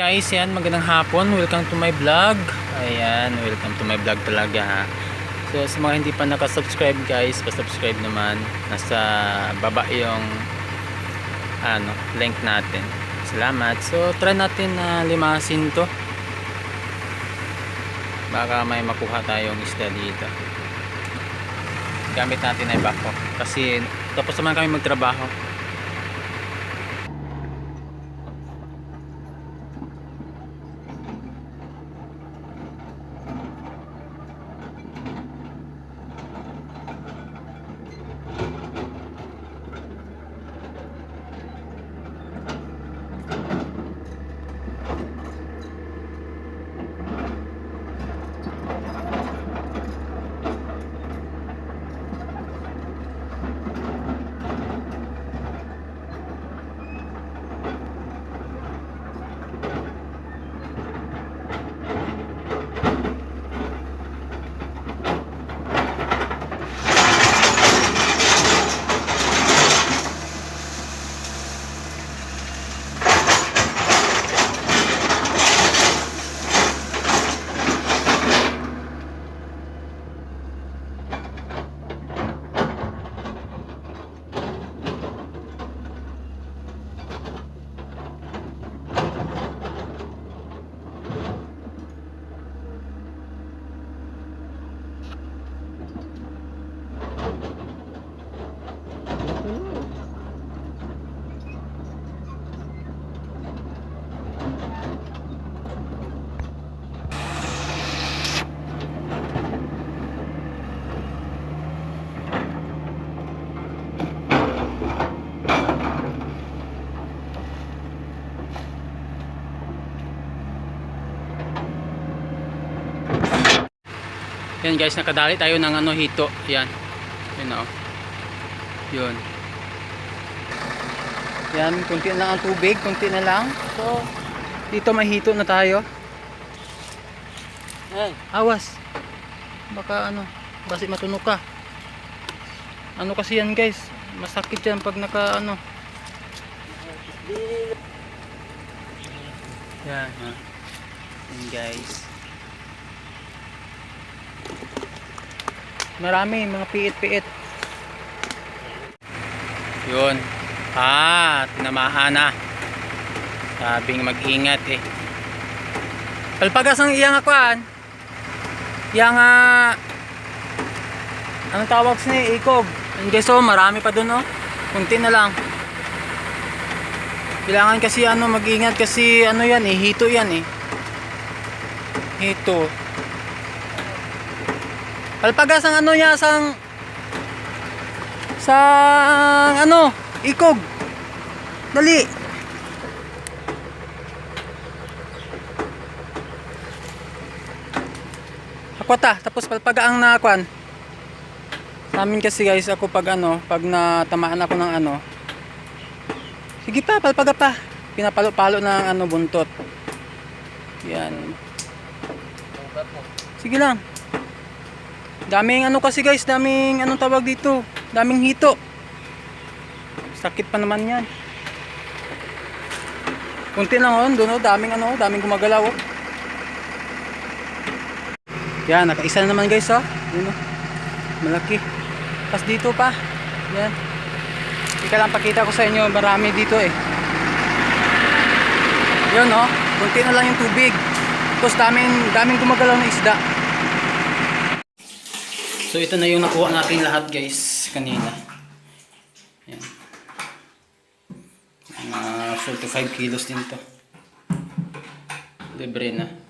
Guys, yan, magandang hapon. Welcome to my vlog. Ayan, welcome to my vlog talaga ha. So, sa mga hindi pa nakasubscribe guys, pa-subscribe naman. Nasa baba yung ano, link natin. Salamat. So, try natin na limasin to. Baka may makuha tayong isda dito. Gamit natin ay bako. Kasi tapos naman kami magtrabaho. Yan guys, nakadali tayo ng ano hito. Yan. Yan oh. Yun. Yan, kunti na lang ang tubig, kunti na lang. So, dito may hito na tayo. Ay, Awas. Baka ano, basi matunog ka. Ano kasi yan guys, masakit yan pag naka ano. Yan ha. Yan guys. Marami, mga piit-piit. Yun. Ah, tinamaan na. Sabing mag-ingat eh. Palpagas ang iyang akuan. Yang ah Anong tawag sa ni Ikob? And guys oh, marami pa dun oh. Kunti na lang. Kailangan kasi ano mag-ingat kasi ano yan eh, hito yan eh. Hito. Palpagas ang ano niya sang sang ano, ikog. Dali. Ako ta, tapos palpaga ang nakuan. Sa amin kasi guys, ako pag ano, pag natamaan ako ng ano. Sige pa, palpaga pa. Pinapalo-palo ng ano buntot. Yan. Sige lang. Daming ano kasi guys, daming anong tawag dito? Daming hito. Sakit pa naman 'yan. Kunti lang oh, doon oh, daming ano, daming gumagalaw oh. Yan, nakaisa na naman guys oh. Yun oh. Malaki. Tapos dito pa. Yan. Ika lang pakita ko sa inyo, marami dito eh. Yun oh, kunti na lang yung tubig. Tapos daming, daming gumagalaw na isda. So ito na yung nakuha natin lahat guys kanina. Yan. Mga 4 to 5 kilos din to. Libre na.